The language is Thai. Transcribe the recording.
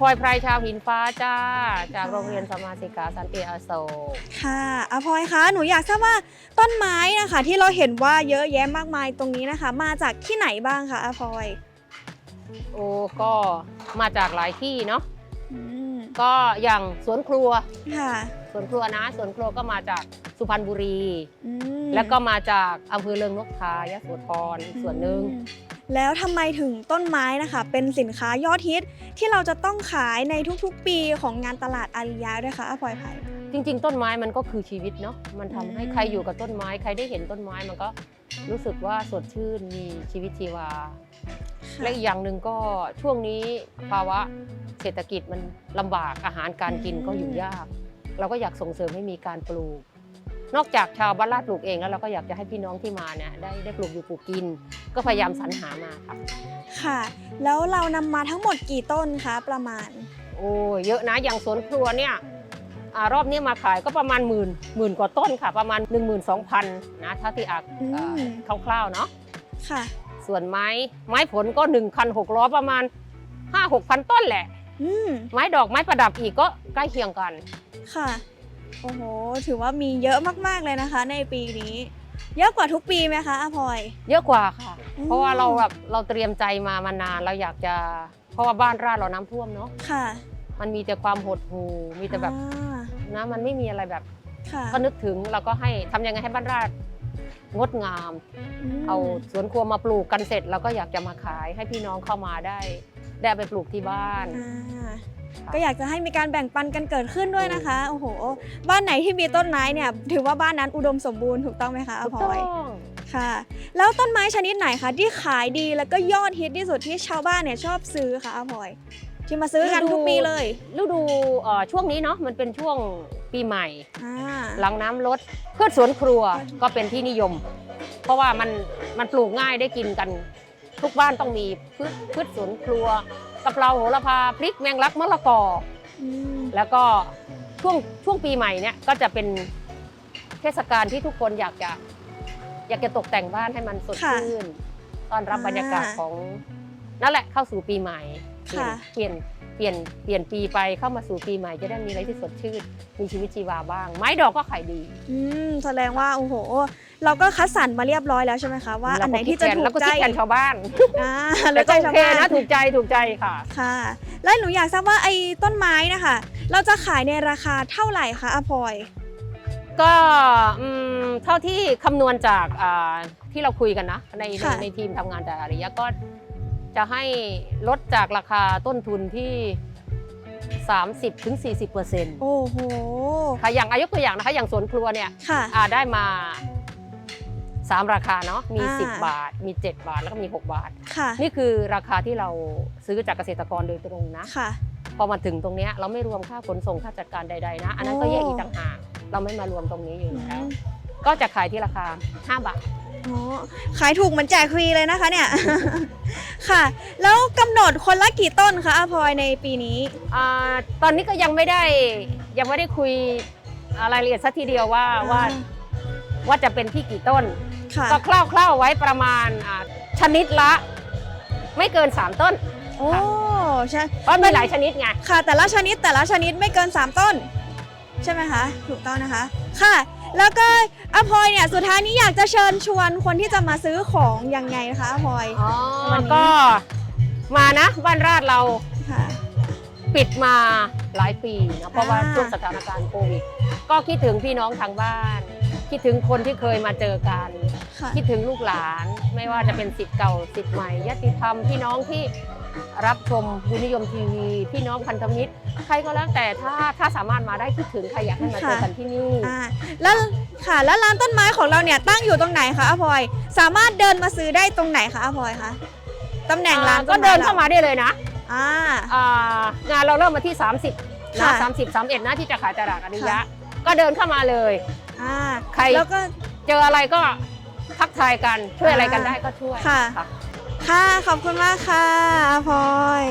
พลอยไพรชาวหินฟ้าจ้า จากโรงเรียนสมมาสิกาสันติอโศกค่ะอาพลอยคะหนูอยากทราบว่าต้นไม้นะคะ ที่เราเห็นว่าเยอะแยะมากมายตรงนี้นะคะ มาจากที่ไหนบ้างคะอาพลอยโอ้ก็มาจากหลายที่เนาะอืมก็อย่างสวนครัวค่ะสวนครัวนะสวนครัวก็มาจากสุพรรณบุรีอืมแล้วก็มาจากอำเภอเริงนกทายโสธรอีกส่วนหนึ่งอืม แล้วทำไมถึงต้นไม้นะคะ เป็นสินค้ายอดฮิตที่เราจะต้องขายในทุกๆ ปีของงานตลาดอาริยะด้วยคะอาพลอยไพจริง ๆ ต้นไม้มันก็คือชีวิตเนาะมันทำให้อืม ใครอยู่กับต้นไม้ ใครได้เห็นต้นไม้มันก็รู้สึกว่าสดชื่นมีชีวิตชีวา และอีกอย่างหนึ่งก็ช่วงนี้ภาวะเศรษฐกิจมันลำบากอาหารการกินก็อยู่ยาก เราก็อยากส่งเสริมให้มีการปลูก นอกจากชาวบ้านลาดปลูกเองแล้วเราก็อยากจะให้พี่น้องที่มาเนี่ยได้ได้ปลูกอยู่ปลูกกิน ก็พยายามสรรหามาค่ะค่ะ แล้วเรานำมาทั้งหมดกี่ต้นคะประมาณ โอ้ยเยอะนะอย่างสวนครัวเนี่ยอารอบนี้มาขายก็ประมาณหมื่นหมื่นกว่าต้นค่ะ ประมาณ 1 2 0 0 0นะถ้าที่อักอืม เอ่อคร่าวๆเนาะค่ะ ส่วนไม้ไม้ผลก็ 1 6 0 0 ประมาณ 5 6 0 0ต้นแหละ อืมไม้ดอกไม้ประดับอีกก็ใกล้เคียงกัน ค่ะ โอ้โห ถือว่ามีเยอะมากๆเลยนะคะ ในปีนี้ เยอะกว่าทุกปีไหมคะอาพลอย เยอะกว่าค่ะ อืม เพราะว่าเราแบบเราเตรียมใจมามานานเราอยากจะ เพราะว่าบ้านราดเราน้ำท่วมเนาะค่ะมันมีแต่ความหดหู่มีแต่แบบอ่านะมันไม่มีอะไรแบบค่ะก็นึกถึงเราก็ให้ทำยังไงให้บ้านราดงดงาม มเอาสวนครัวมาปลูกกันเสร็จเราก็อยากจะมาขายให้พี่น้องเข้ามาได้ ได้เอาไปปลูกที่บ้าน อ่า ก็อยากจะให้มีการแบ่งปันกันเกิดขึ้นด้วยนะคะโอ้โห บ้านไหนที่มีต้นไม้เนี่ยถือว่าบ้านนั้นอุดมสมบูรณ์ถูกต้องไหมคะอาถูกพลต้ออยงค่ะ แล้วต้นไม้ชนิดไหนคะที่ขายดีแล้วก็ยอดฮิตที่สุดที่ชาวบ้านเนี่ยชอบซื้อคะอาพลอยที่มาซื้อกันทุกปีเลยฤดูเอ่อช่วงนี้เนาะมันเป็นช่วงปีใหม่อ่าหลังน้ำลดพืชสวนครัวก็เป็นที่นิยม เพราะว่ามันมันปลูกง่ายได้กินกัน ทุกบ้านต้องมีพืชพืชสวนครัว กะเพราโหระพาพริกแมงลักมะละกออืมแล้วก็ช่วงช่วงปีใหม่เนี่ยก็จะเป็นเทศกาลที่ทุกคนอยากจะอยากจะตกแต่งบ้านให้มันสดชื่นต้อนรับบรรยากาศของนั่นแหละเข้าสู่ปีใหม่เปลี่ยนค่ะ เปลี่ยนเปลี่ยนเปลี่ยนปีไปเข้ามาสู่ปีใหม่จะได้มีอะไรที่สดชื่นมีชีวิตชีวาบ้าง ไม้ดอกก็ขายดี อืมแสดงว่าโอ้โห เราก็คัดสรรมาเรียบร้อยแล้วใช่ไหมคะว่าอันไหนที่จะถูแล้วกก็ใจคิดแทนชาวบ้านอ่าแล้แล้ววก็ใจโอชาวเคบ้านนะถูกใจถูกใจค่ะค่ะ แล้วหนูอยากทราบว่าไอ้ต้นไม้นะคะ เราจะขายในราคาเท่าไหร่คะอาพลอยก็อืมเท่าที่คำนวณจากอ่าที่เราคุยกันนะ ในในค่ะในทีมทำงานจากอาริยะก็จะให้ลดจากราคาต้นทุนที่ 30ถึง40เปอร์เซ็นต์โอ้โหค่ะอย่างอายกตัวอย่างนะคะอย่างสวนครัวเนี่ยค่ะอ่าได้มา 3 ราคาเนาะมี อ่า 10 บาท มี 7 บาทแล้วก็มี 6 บาท ค่ะนี่คือราคาที่เราซื้อจากเกษตรกรโดยตรงนะ ค่ะ พอมาถึงตรงเนี้ยเราไม่รวมค่าขนส่งค่าจัดการใดๆนะ อันนั้นก็โอ้แยกอีกต่างหากเราไม่มารวมตรงนี้อยู่อืแล้วมก็จะขายที่ราคา 5 บาทอ๋อขายถูกเหมือนแจกฟรีเลยนะคะเนี่ย ค่ะ แล้วกำหนดคนละกี่ต้นคะอาพลอยในปีนี้ อ่าตอนนี้ก็ยังไม่ได้ยังไม่ได้คุยรายละเอียดสักทีเดียวว่าว่าว่าจะเป็นที่กี่ต้น ค่ะ ก็คร่าวๆไว้ประมาณอ่าชนิดละ ไม่เกิน 3 ต้น โอ้ใช่เพราะมีหลายชนิดไง ค่ะ แต่ละชนิดแต่ละชนิดไม่เกิน 3 ต้น ใช่ไหมคะถูกต้องนะคะ ค่ะ แล้วก็อาพลอยเนี่ยสุดท้ายนี้อยากจะเชิญชวนคนที่จะมาซื้อของยังไงนะคะอาพลอย อ๋อ วันนี้ ก็มานะบ้านราดเราค่ะ ปิดมาหลายปีนะเพราะว่าอ่า ช่วงสถานการณ์โควิด ก็คิดถึงพี่น้องทางบ้าน คิดถึงคนที่เคยมาเจอกัน ค่ะ คิดถึงลูกหลานไม่ว่าจะเป็นสิทธิ์เก่าสิทธิ์ใหม่ยติธรรมพี่น้องที่รับชมบุญนิยมทีวีพี่น้องพันธมิตร ใครก็แล้วแต่ถ้าถ้าสามารถมาได้คิดถึงใครอยากให้มาเจอกันที่นี่ อ่าแล้วค่ะแล้วร้านต้นไม้ของเราเนี่ยตั้งอยู่ตรงไหนคะอาพลอยสามารถเดินมาซื้อได้ตรงไหนคะอาพลอยคะตำแหน่งร้านก็ต้นไม้เดินเข้ามาได้เลยนะอ่า อ่างานเราเริ่มมาที่ 30นะค่ะสามสิบสามเอ็ดนะที่จะขายตลาดอริยะ ค่ะ ก็เดินเข้ามาเลย อ่าใคร แล้วก็เจออะไรก็ทักทายกันช่วยอะไรกันอ่าได้ก็ช่วยค่ะค่ะ ค่ะ ขอบคุณมากค่ะอาพลอย